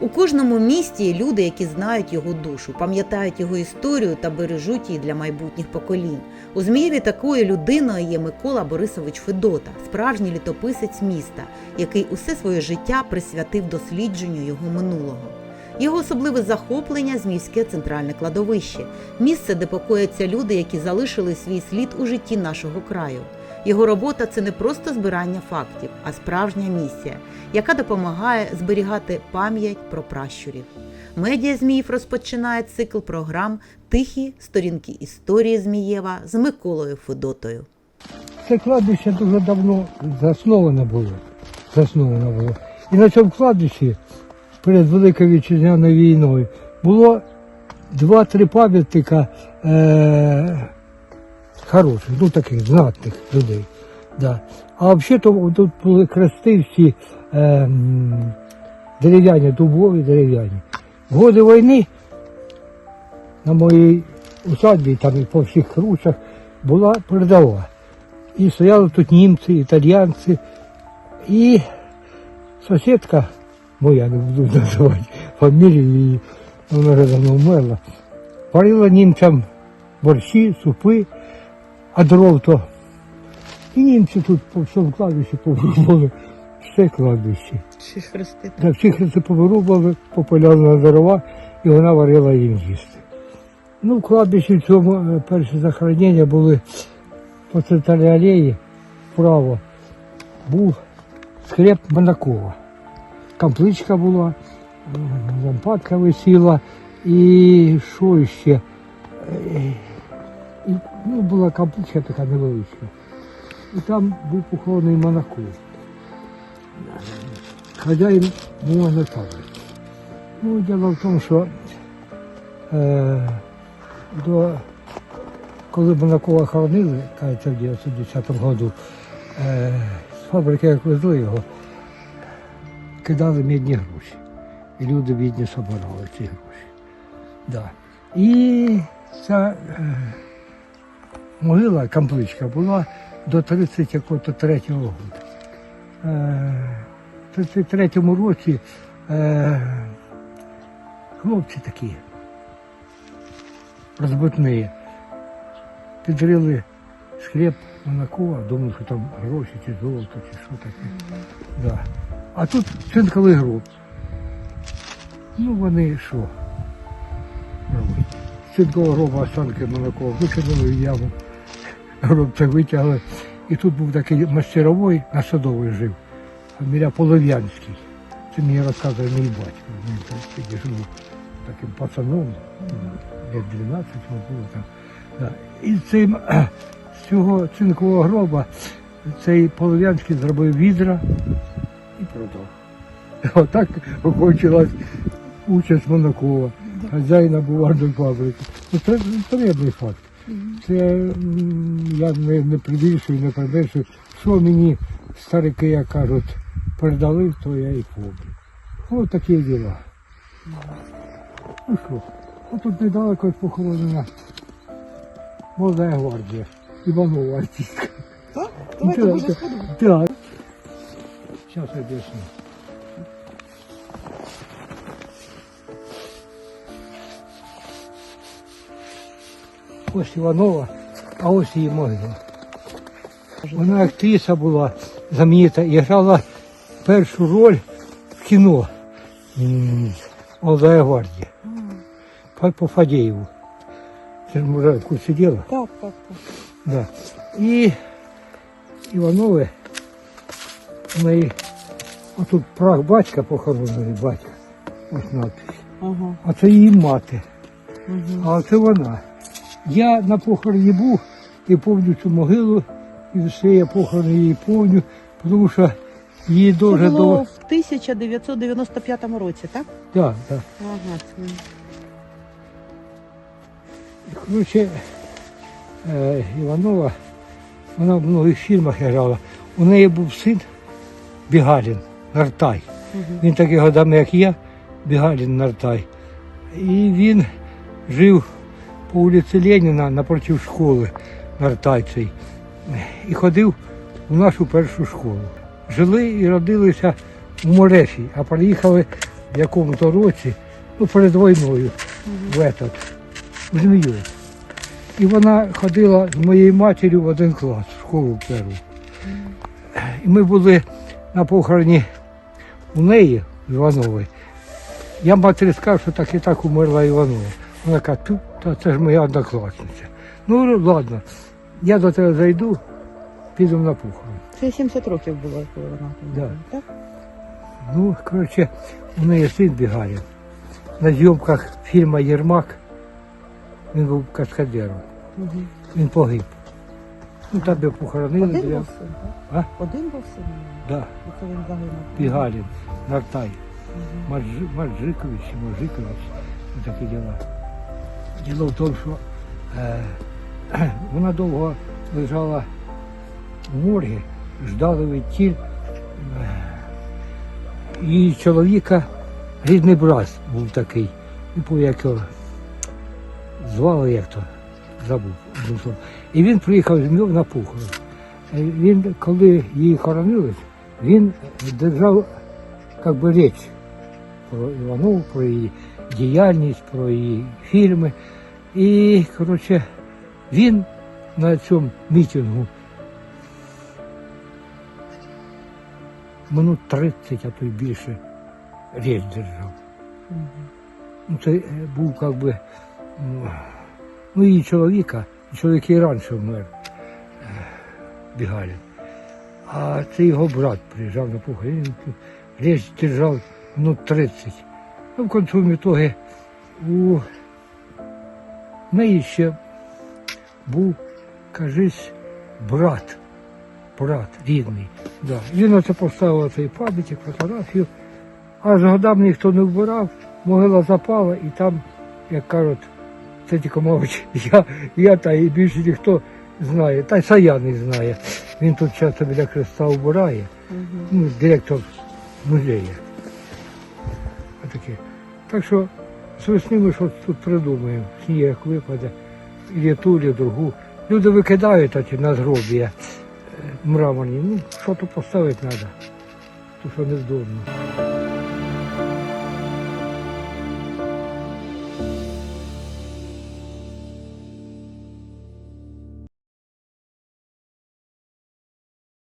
У кожному місті є люди, які знають його душу, пам'ятають його історію та бережуть її для майбутніх поколінь. У Змієві такою людиною є Микола Борисович Федота, справжній літописець міста, який усе своє життя присвятив дослідженню його минулого. Його особливе захоплення Зміївське центральне кладовище, місце, де покояться люди, які залишили свій слід у житті нашого краю. Його робота це не просто збирання фактів, а справжня місія, яка допомагає зберігати пам'ять про пращурів. Медіа Зміїв розпочинає цикл програм Тихі сторінки історії Змієва з Миколою Федотою. Це кладбище дуже давно засноване було. Засноване було. І на цьому кладбищі перед Великою вітчизняною війною було два-три пам'ятника е- хороших, ну таких знатних людей. Да. А взагалі тут були крести всі е- дерев'яні, дубові дерев'яні. Годи війни на моїй усадьбі, там і по всіх кручах, була передова. І стояли тут німці, італіянці. І сусідка, моя не буду називати фамілію її, вона вже давно вмерла, варила німцям борщі, супи, а дров то. І німці тут по всьому кладбищі повирубали все кладбище. Чи хрести? Да, всі хрести повирубали, попиляли на дрова, і вона варила їм їсти. Ну, в кладбищі в цьому е, перші захоронення були по центральній алеї вправо був склеп Монакова. Капличка була, е, лампадка висіла і що ще? Ну, була капличка така невеличка. І там був похований Монаков. Хазяїн був Анатолій. Ну, діло в тому, що е, до, коли Монакова хоронили, кажеться, в 1910 году, е, з фабрики, як везли його, кидали мідні гроші. І люди бідні собирали ці гроші. Да. І ця е, могила, кампличка, була до 33-го року. Е, в 33-му році е, хлопці такі розбитні підрили схліб Монакова, думали, що там гроші чи золото, чи що таке. А тут цинковий гроб. Ну вони що? З цинкового гроба останки Монакова викинули в яму. Гроб витягли. І тут був такий мастеровий, на садовий жив, фамілія Полов'янський. Це мені розказує мій батько. Він тоді жив таким пацаном, лет 12 йому було там. Да. І цим, з цього цинкового гроба цей Полов'янський зробив відра і продав. Отак окончилась участь Монакова, хазяїна буварної фабрики. Ну, Це приємний факт. Це я не, не прибільшую, не прибільшую. Що мені старики, як кажуть, передали, то я і помню. Ось такі діла. Ну що, а тут недалеко похоронена молода гвардія. Іванова артистка. Так? Давайте може сходимо. Так. Зараз об'ясню. Ось Іванова, а ось її могила. Вона актриса була знаменита і грала першу роль в кіно Молодая гвардія. По, Фадеєву. Це ж може в курсі. Так, так, так. Да. І Іванове, неї отут прах батька похоронений батька. Ось надпись. Ага. А це її мати. Угу. А це вона. Я на похороні був і пам'ятаю цю могилу, і все я похорон її пам'ятаю, тому що її Це дуже було до. в 1995 році, так? Так, так. Ага. це- Коротше, е, Іванова, вона в многих фільмах грала. У неї був син Бігалін, Нартай. Він такий годами, як я, Бігалін Нартай. І він жив по вулиці Леніна напроти школи Нартай. І ходив в нашу першу школу. Жили і родилися в Мореші, а приїхали в якому-то році, ну перед війною, в этот, в Змію. І вона ходила з моєю матір'ю в один клас, в школу першу. І ми були на похороні у неї, Іванової. Я матері сказав, що так і так умерла Іванова. Вона каже, «Тю, та це ж моя однокласниця. Ну, ладно, я до тебе зайду, підемо на похорон. Це 70 років було, коли вона там Да. так? Ну, коротше, у неї син Бігарін. На зйомках фільму Єрмак він був каскадером. Угу. Він погиб. Ну, там його похоронили. Один біля- був син, А? так? Один був син? Да, І це він загинув. Бігарін, Нартай. Мгм. Чи ну такі діла. Діло в тому, що е, вона довго лежала в моргі, ждали відтіль. Е, Її чоловіка, рідний брат був такий, пам'ятаю, як його звали як то, забув. І він приїхав з Львів на похорон. Е, Він, коли її хоронили, він держав як би річ про Іванову, про її діяльність, про її фільми. І, коротше, він на цьому мітингу минут 30, а то й більше річ держав. Ну, це е, був як би, ну, ну її чоловіка, чоловік і раніше вмер, е, А це його брат приїжджав на похорон. Річ держав минут 30. Ну, в концу ітоги у неї ще був, кажись, брат, брат рідний. Да. Він оце поставив цей пам'ятник, фотографію, а з годами ніхто не вбирав, могила запала і там, як кажуть, це тільки, мабуть, я, я та і більше ніхто знає, та й Саяний знає. Він тут часто біля Христа вбирає, ну, директор музею. Отаке. Так що з весни ми щось тут придумаємо. Сніг випаде, і ту, і другу. Люди викидають оті надгробія е, мраморні. Ну, що то поставити треба, то що невдобно.